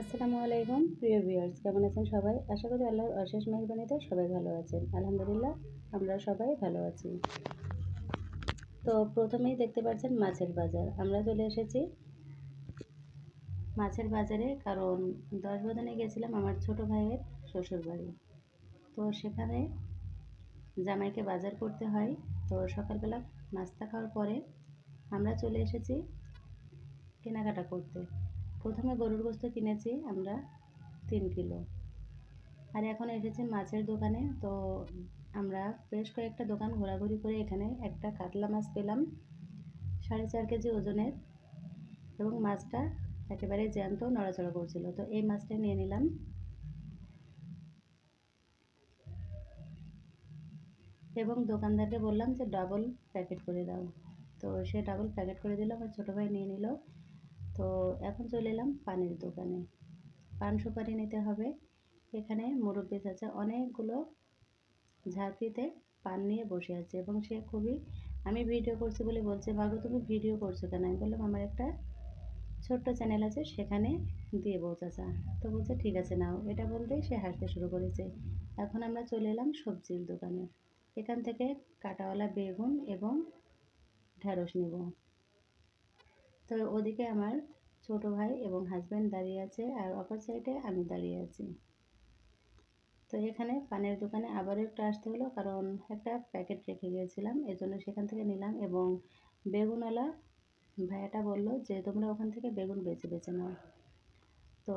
আসসালামু আলাইকুম, প্রিয় ভিউয়ার্স কেমন আছেন সবাই? আশা করি আল্লাহর অশেষ মেহরবানিতে সবাই ভালো আছেন। আলহামদুলিল্লাহ, আমরা সবাই ভালো আছি। তো প্রথমেই দেখতে পাচ্ছেন মাছের বাজার। আমরা চলে এসেছি মাছের বাজারে, কারণ দশ বদনে গেছিলাম আমার ছোট ভাইয়ের শ্বশুর বাড়ি তো সেখানে জামাইকে বাজার করতে হয়। তো সকালবেলা নাস্তা খাওয়ার পরে আমরা চলে এসেছি কেনাকাটা করতে। প্রথমে গরুর গোস্ত কিনেছি আমরা তিন কিলো। আর এখন এসেছি মাছের দোকানে। তো আমরা বেশ কয়েকটা দোকান ঘোরাঘুরি করে এখানে একটা কাতলা মাছ পেলাম, সাড়ে চার কেজি ওজনের। এবং মাছটা একেবারে জ্যান্ত নড়াচড়া করছিল। তো এই মাছটা নিয়ে নিলাম। এবং দোকানদারকে বললাম যে ডাবল প্যাকেট করে দাও। তো সে ডাবল প্যাকেট করে দিল। আমার ছোটো ভাই নিয়ে নিল। তো এখন চলে এলাম পানের দোকানে। পান সুপারি নিতে হবে। এখানে মুরব্বী চাচা অনেকগুলো ঝাঁপিতে পান নিয়ে বসে আছে এবং সে খুবই, আমি ভিডিও করছি বলে বলছে, বাবু, তুমি ভিডিও করছ কেন? আমি বললাম, আমার একটা ছোট্ট চ্যানেল আছে, সেখানে দিয়ে বউ চাচা। তো বলছে, ঠিক আছে, নাও। এটা বলতেই সে হাসতে শুরু করেছে। এখন আমরা চলে এলাম সবজির দোকানে। এখান থেকে কাটাওয়ালা বেগুন এবং ঢ্যাঁড়স নেব। তো ওদিকে আমার ছোট ভাই এবং হাজব্যান্ড দাঁড়িয়ে আছে আর অপর সাইডে আমি দাঁড়িয়ে আছি। তো এখানে পানের দোকানে আবারও একটু আসতে হলো কারণ একটা প্যাকেট রেখে গিয়েছিলাম, এজন্য সেখান থেকে নিলাম এবং বেগুনওয়ালা ভাইয়াটা বলল যে, তোমরা ওখান থেকে বেগুন বেছে বেছে নাও। তো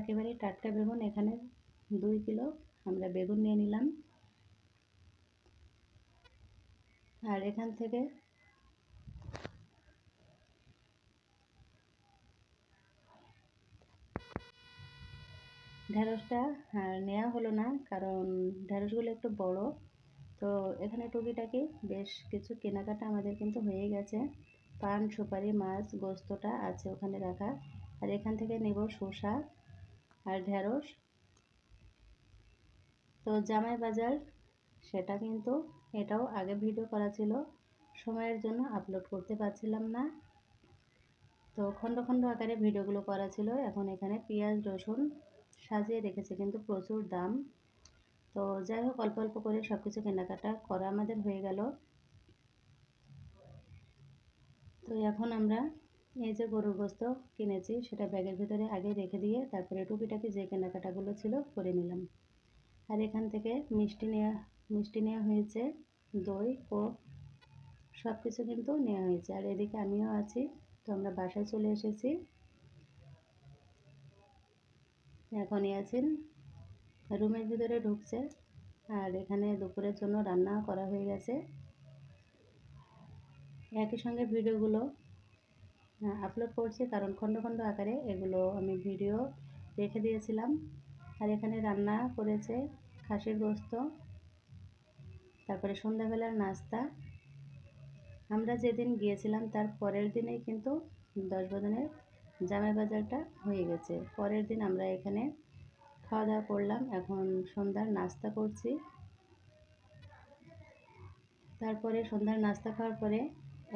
একেবারে টাটকা বেগুন এখানে দুই কিলো আমরা বেগুন নিয়ে নিলাম। আর এখান থেকে ঢ্যাঁড়সটা নেওয়া হলো না, কারণ ঢ্যাঁড়সগুলো একটু বড়। তো এখানে টুকিটাকি বেশ কিছু কেনাকাটা আমাদের কিন্তু হয়ে গেছে। পান, সুপারি, মাছ, গোস্তটা আছে ওখানে রাখা। আর এখান থেকে নেব শসা আর ঢ্যাঁড়স তো জামাই বাজার, সেটা কিন্তু এটাও আগে ভিডিও করা ছিল। সময়ের জন্য আপলোড করতে পারছিলাম না। তো খণ্ড খণ্ড আকারে ভিডিওগুলো করা ছিল। এখন এখানে পেঁয়াজ, রসুন সাজিয়ে রেখেছে, কিন্তু প্রচুর দাম। তো যাই হোক, অল্প অল্প করে সব কিছু কেনাকাটা করা আমাদের হয়ে গেল। তো এখন আমরা এই যে গরুর গোস্ত কিনেছি, সেটা ব্যাগের ভিতরে আগে রেখে দিয়ে তারপরে টুকিটাকি যে কেনাকাটাগুলো ছিল করে নিলাম। আর এখান থেকে মিষ্টি নেওয়া মিষ্টি নেওয়া হয়েছে, দই ও সব কিছু কিন্তু নেওয়া হয়েছে। আর এদিকে আমিও আছি, তো আমরা বাসায় চলে এসেছি। এখনই আছেন। রুমের ভিতরে ঢুকছে আর এখানে দুপুরের জন্য রান্না করা হয়ে গেছে। একই সঙ্গে ভিডিওগুলো আপলোড করছি কারণ খণ্ড খণ্ড আকারে এগুলো আমি ভিডিও রেখে দিয়েছিলাম। আর এখানে রান্না করেছে খাসির গোস্ত, তারপরে সন্ধ্যাবেলার নাস্তা। আমরা যেদিন গিয়েছিলাম তার পরের দিনেই কিন্তু দশ বদনের জামাই বাজারটা হয়ে গেছে। পরের দিন আমরা এখানে খাওয়া দাওয়া করলাম। এখন সন্ধ্যার নাস্তা করছি। তারপরে সন্ধ্যার নাস্তা খাওয়ার পরে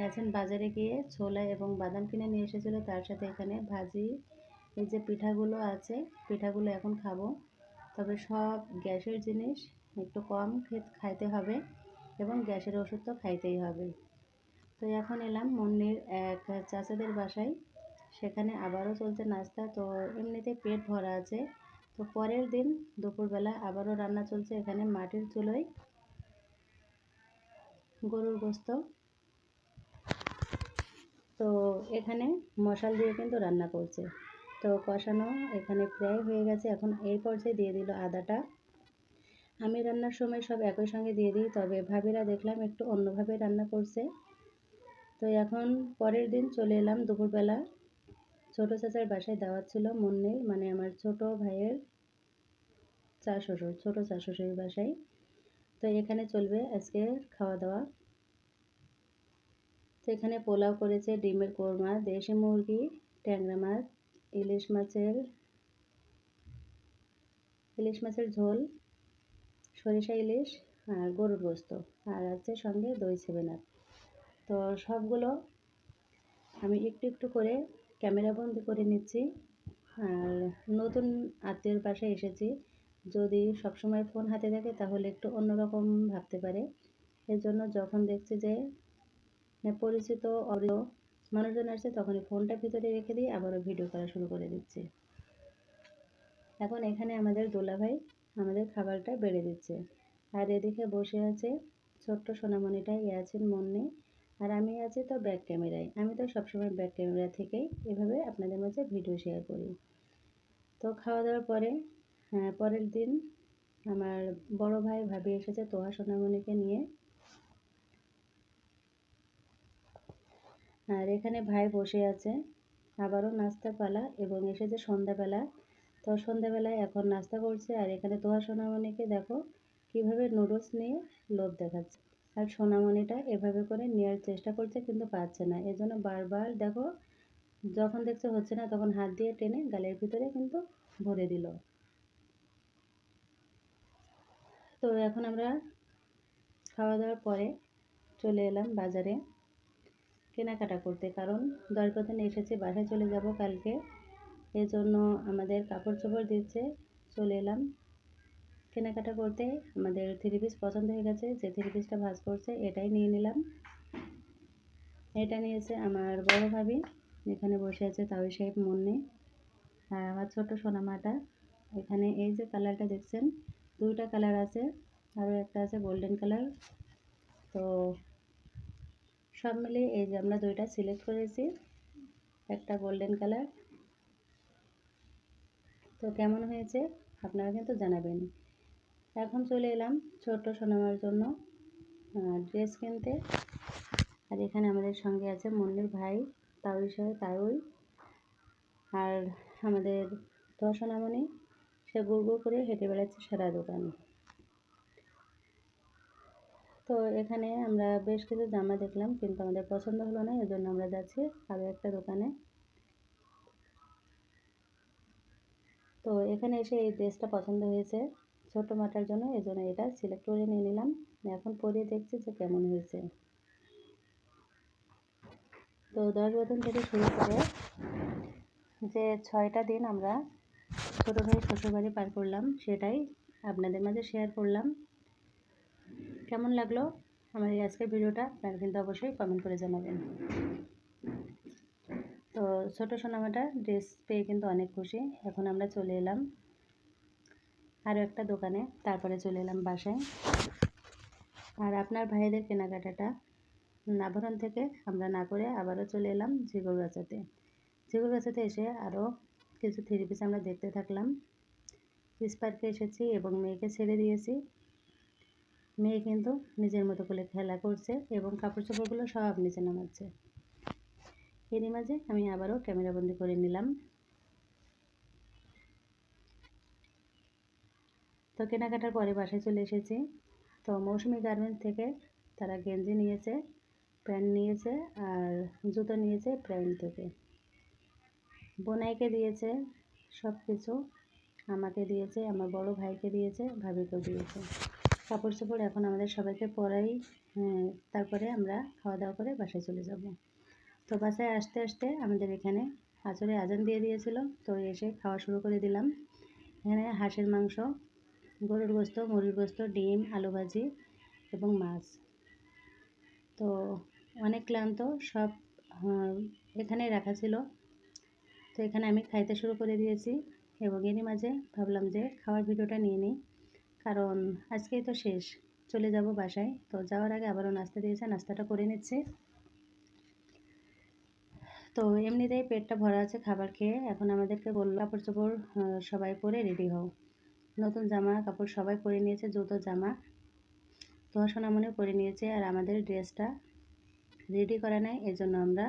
এখন বাজারে গিয়ে ছোলা এবং বাদাম কিনে নিয়ে এসেছিল। তার সাথে এখানে ভাজি, এই যে পিঠাগুলো আছে, পিঠাগুলো এখন খাব। তবে সব গ্যাসের জিনিস, একটু কম খাইতে হবে এবং গ্যাসের ওষুধ তো খাইতেই হবে। তো এখন এলাম মন্দির এক চাচাদের বাসায়। সেখানে আবারও চলছে নাস্তা। তো এমনিতে পেট ভরা আছে। তো পরের দিন দুপুরবেলা আবারও রান্না চলছে এখানে মাটির চুলোয়। গরুর গোস্ত। তো এখানে মশাল দিয়ে কিন্তু রান্না করছে। তো কষানো এখানে প্রায় হয়ে গেছে। এখন এই পর্যায়ে দিয়ে দিল আদাটা। আমি রান্নার সময় সব একই সঙ্গে দিয়ে দিই, তবে ভাবিরা দেখলাম একটু অন্যভাবে রান্না করছে। তো এখন পরের দিন চলে এলাম দুপুরবেলা। ছোটো চাচার বাসায় দাওয়াত ছিল মুন্নির মানে আমার ছোট ভাইয়ের চা শ্বশুর, ছোটো চা শ্বশুরের বাসায়। তো এখানে চলবে আজকে খাওয়া দাওয়া তো এখানে পোলাও করেছে, ডিমের কোরমা, দেশি মুরগি, ট্যাংরা মাছ, ইলিশ মাছের ইলিশ মাছের ঝোল, সরিষা ইলিশ আর গরুর গোস্ত। আর আছে সঙ্গে দই সেভেন আপ। তো সবগুলো আমি একটু একটু করে ক্যামেরা বন্দি করে নিচ্ছি। আর নতুন আত্মীয়র পাশে এসেছি। যদি সবসময় ফোন হাতে থাকে, তাহলে একটু অন্যরকম ভাবতে পারে। এর জন্য যখন দেখছি যে মানে পরিচিত অরিয় মানুষজন আসছে, তখনই ফোনটা ভিতরে রেখে দিয়ে আবারও ভিডিও করা শুরু করে দিচ্ছে। এখন এখানে আমাদের দোলাভাই আমাদের খাবারটা বেড়ে দিচ্ছে। আর এদিকে বসে আছে ছোট্ট সোনামণিটা ইয়াছিন মন্নে। আর আমি আছি তো ব্যাক ক্যামেরায় আমি তো সবসময় ব্যাক ক্যামেরা থেকেই এভাবে আপনাদের মাঝে ভিডিও শেয়ার করি। তো খাওয়া দাওয়ার পরে হ্যাঁ, পরের দিন আমার বড় ভাই ভাবি এসেছে তোহা সোনামণিকে নিয়ে। আর এখানে ভাই বসে আছে আবারও নাস্তা পালা এবং এসেছে সন্ধ্যাবেলা। তো সন্ধ্যাবেলায় এখন নাস্তা করছে আর এখানে তোহা সোনামণিকে দেখো কীভাবে নুডলস নিয়ে লোভ দেখাচ্ছে। আর সোনামণিটা এভাবে করে নেওয়ার চেষ্টা করছে কিন্তু পাচ্ছে না। এজন্য বারবার দেখো, যখন দেখছে হচ্ছে না, তখন হাত দিয়ে টেনে গালের ভিতরে কিন্তু ভরে দিল। তো এখন আমরা খাওয়া দাওয়ার পরে চলে এলাম বাজারে কেনাকাটা করতে। কারণ দরপতনে এসেছে, বাসায় চলে যাব কালকে। এই জন্য আমাদের কাপড় চোপড় দিচ্ছে, চলে এলাম কেনাকাটা করতে আমাদের থ্রি পিস পছন্দ হয়ে গেছে। যে থ্রি পিসটা ভাজ করছে, এটাই নিয়ে নিলাম। এটা নিয়েছে আমার বড় ভাবি। এখানে বসে আছে তাওই সাহেব মুন্নি আর আমার ছোট সোনামাটা। এখানে এই যে কালারটা দেখছেন, দুইটা কালার আছে। আরও একটা আছে গোল্ডেন কালার তো সব মিলে এই যে আমরা দুইটা সিলেক্ট করেছি, একটা গোল্ডেন কালার তো কেমন হয়েছে, আপনারা কিন্তু জানাবেন। এখন চলে এলাম ছোট্ট সোনামার জন্য ড্রেস কিনতে। আর এখানে আমাদের সঙ্গে আছে মুন্নির ভাই তাওই সাহেব তাওই আর আমাদের দর্শনামণি সে গুড় গুড় করে হেঁটে বেড়াচ্ছে সারা দোকান। তো এখানে আমরা বেশ কিছু জামা দেখলাম, কিন্তু আমাদের পছন্দ হলো না, এজন্য আমরা যাচ্ছি আরও একটা দোকানে। তো এখানে এসে এই ড্রেসটা পছন্দ হয়েছে। ছোটো মাটার জন্য এই জন্য এটা সিলেক্ট করে নিয়ে নিলাম। এখন পরিয়ে দেখছি যে কেমন হয়েছে। তো দশ বছর থেকে শুরু করে যে ছয়টা দিন আমরা ছোটো ভাই শ্বশুরবাড়ি পার করলাম, সেটাই আপনাদের মাঝে শেয়ার করলাম। কেমন লাগল? আমার এই আজকের ভিডিওটা আপনারা কিন্তু অবশ্যই কমেন্ট করে জানাবেন। তো ছোটো সোনামাটা ড্রেস পেয়ে কিন্তু অনেক খুশি। এখন আমরা চলে এলাম। আরও একটা দোকানে, তারপরে চলে এলাম বাসায়। আর আপনার ভাইদের কেনাকাটাটা নাভরণ থেকে আমরা না করে আবারও চলে এলাম গাছাতে ঝিগুর গাছাতে এসে আরও কিছু থ্রি পিস আমরা দেখতে থাকলাম। পিস পার্কে এসেছি এবং মেয়েকে ছেড়ে দিয়েছি। মেয়ে কিন্তু নিজের মতো করে খেলা করছে এবং কাপড় চোপড়গুলো সব নিচে নামাচ্ছে। এরই মাঝে আমি আবারও ক্যামেরাবন্দি করে নিলাম। তো কেনাকাটার পরে বাসায় চলে এসেছি। তো মৌসুমি গার্মেন্টস থেকে তারা গেঞ্জি নিয়েছে প্যান্ট নিয়েছে আর জুতো নিয়েছে প্রাইম থেকে। বোনাইকে দিয়েছে সব কিছু আমাকে দিয়েছে আমার বড় ভাইকে দিয়েছে ভাবিকেও দিয়েছে। কাপড় চোপড় এখন আমাদের সবাইকে পরাই হ্যাঁ, তারপরে আমরা খাওয়া দাওয়া করে বাসায় চলে যাব। তো বাসায় আসতে আসতে আমাদের এখানে আচরে আজান দিয়ে দিয়েছিল তো এসে খাওয়া শুরু করে দিলাম। এখানে হাঁসের মাংস গরুর গোস্ত, মুরগির গোস্ত, ডিম, আলু ভাজি এবং মাছ। তো অনেক ক্লান্ত, সব এখানে রাখা ছিল। তো এখানে আমি খাইতে শুরু করে দিয়েছি এবং এরই মাঝে ভাবলাম যে খাওয়ার ভিডিওটা নিয়ে নিই। কারণ আজকেই তো শেষ, চলে যাব বাসায়। তো যাওয়ার আগে আবারও নাস্তা দিয়েছে, নাস্তাটা করে নিচ্ছে। তো এমনিতেই পেটটা ভরা আছে খাবার খেয়ে। এখন আমাদেরকে বলল কাপড় চোপড় সবাই পরে রেডি হও। নতুন জামা, কাপড় সবাই পরে নিয়েছে, জুতো, জামা। তোমার সোনামনে পরে নিয়েছে আর আমাদের ড্রেসটা রেডি করা নেয় এজন্য আমরা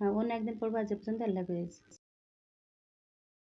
অন্য একদিন পরবো, আজ পর্যন্ত আল্লাহ হাফিজ।